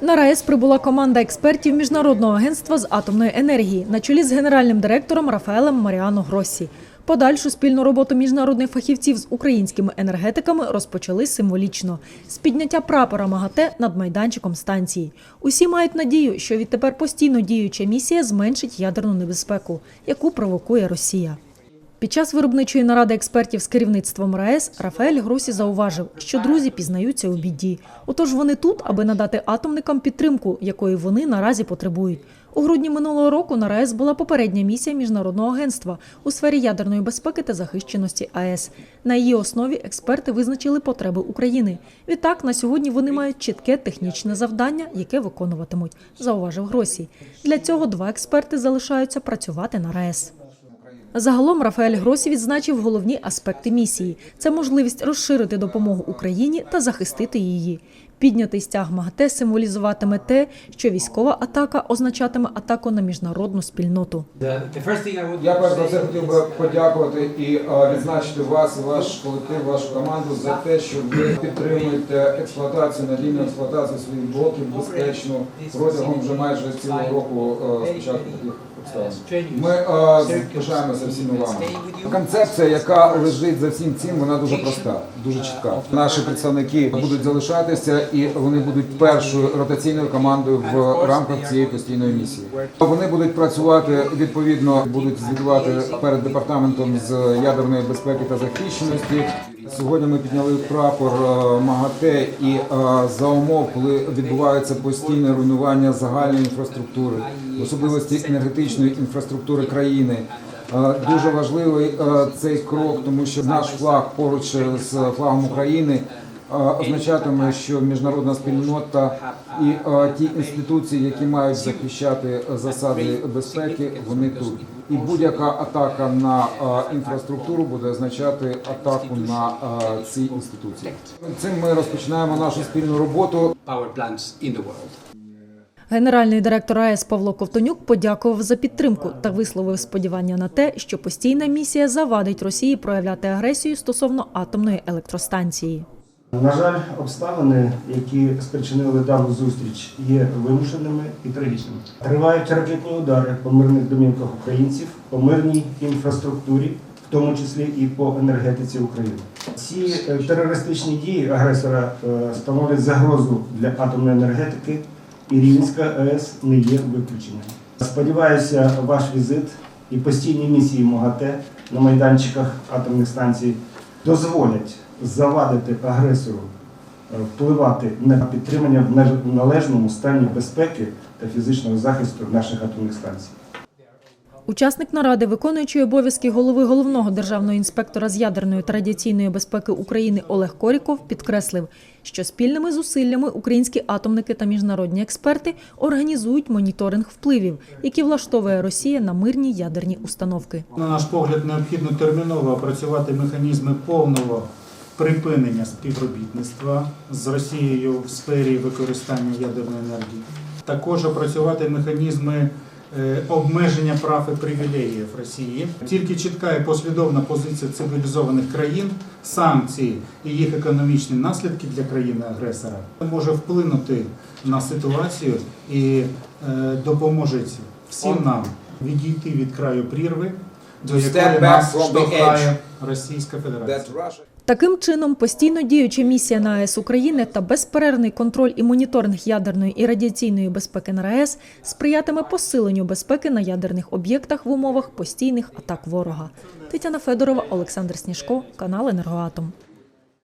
На РаЕС прибула команда експертів Міжнародного агентства з атомної енергії на чолі з генеральним директором Рафаелем Маріано Гроссі. Подальшу спільну роботу міжнародних фахівців з українськими енергетиками розпочали символічно з підняття прапора МАГАТЕ над майданчиком станції. Усі мають надію, що відтепер постійно діюча місія зменшить ядерну небезпеку, яку провокує Росія. Під час виробничої наради експертів з керівництвом РаЕС Рафаель Гросі зауважив, що друзі пізнаються у біді. Отож вони тут, аби надати атомникам підтримку, якої вони наразі потребують. У грудні минулого року на РаЕС була попередня місія міжнародного агентства у сфері ядерної безпеки та захищеності АЕС. На її основі експерти визначили потреби України. Відтак на сьогодні вони мають чітке технічне завдання, яке виконуватимуть, зауважив Гросі. Для цього два експерти залишаються працювати на РаЕС. Загалом Рафаель Гросі відзначив головні аспекти місії: це можливість розширити допомогу Україні та захистити її. Піднятий стяг МАГАТЕ символізуватиме те, що військова атака означатиме атаку на міжнародну спільноту. The, the first thing I would Я перш за все хотів би подякувати і е, відзначити вас, ваш колектив, вашу команду за те, що ви підтримуєте експлуатацію, надійну експлуатацію своїх блоків безпечну протягом вже майже цілого року е, спочатку таких обставин. Ми е, пишаємося всіми вами. Концепція, яка лежить за всім цим, вона дуже проста, дуже чітка. Наші представники будуть залишатися і вони будуть першою ротаційною командою в рамках цієї постійної місії. Вони будуть працювати відповідно, будуть звітувати перед департаментом з ядерної безпеки та захищеності. Сьогодні ми підняли прапор е, МАГАТЕ і е, за умов, коли відбувається постійне руйнування загальної інфраструктури, особливості енергетичної інфраструктури країни. Е, Дуже важливий цей крок, тому що наш флаг поруч з флагом України означатиме, що міжнародна спільнота і е, ті інституції, які мають захищати засади безпеки, вони тут. І будь-яка атака на е, інфраструктуру буде означати атаку на е, ці інституції. Цим ми розпочинаємо нашу спільну роботу. Генеральний директор АЕС Павло Ковтонюк подякував за підтримку та висловив сподівання на те, що постійна місія завадить Росії проявляти агресію стосовно атомної електростанції. На жаль, обставини, які спричинили дану зустріч, є вимушеними і трагічними. Тривають ракетні удари по мирних домівках українців, по мирній інфраструктурі, в тому числі і по енергетиці України. Ці е, терористичні дії агресора е, становлять загрозу для атомної енергетики, і Рівненська АЕС не є виключенням. Сподіваюся, ваш візит і постійні місії МОГАТЕ на майданчиках атомних станцій дозволять завадити агресору е, впливати на підтримання в належному стані безпеки та фізичного захисту наших атомних станцій. Учасник наради, виконуючий обов'язки голови головного державного інспектора з ядерної та радіаційної безпеки України Олег Коріков підкреслив, що спільними зусиллями українські атомники та міжнародні експерти організують моніторинг впливів, які влаштовує Росія на мирні ядерні установки. На наш погляд, необхідно терміново опрацювати механізми повного припинення співробітництва з Росією в сфері використання ядерної енергії. Також опрацювати механізми обмеження прав і привілеїв Росії. Тільки чітка і послідовна позиція цивілізованих країн, санкції і їх економічні наслідки для країни-агресора може вплинути на ситуацію і е, допоможе всім нам відійти від краю прірви, до якої нас штовхає Російська Федерація. Таким чином, постійно діюча місія на АЕС України та безперервний контроль і моніторинг ядерної і радіаційної безпеки на РаЕС сприятиме посиленню безпеки на ядерних об'єктах в умовах постійних атак ворога. Тетяна Федорова, Олександр Сніжко, канал Енергоатом.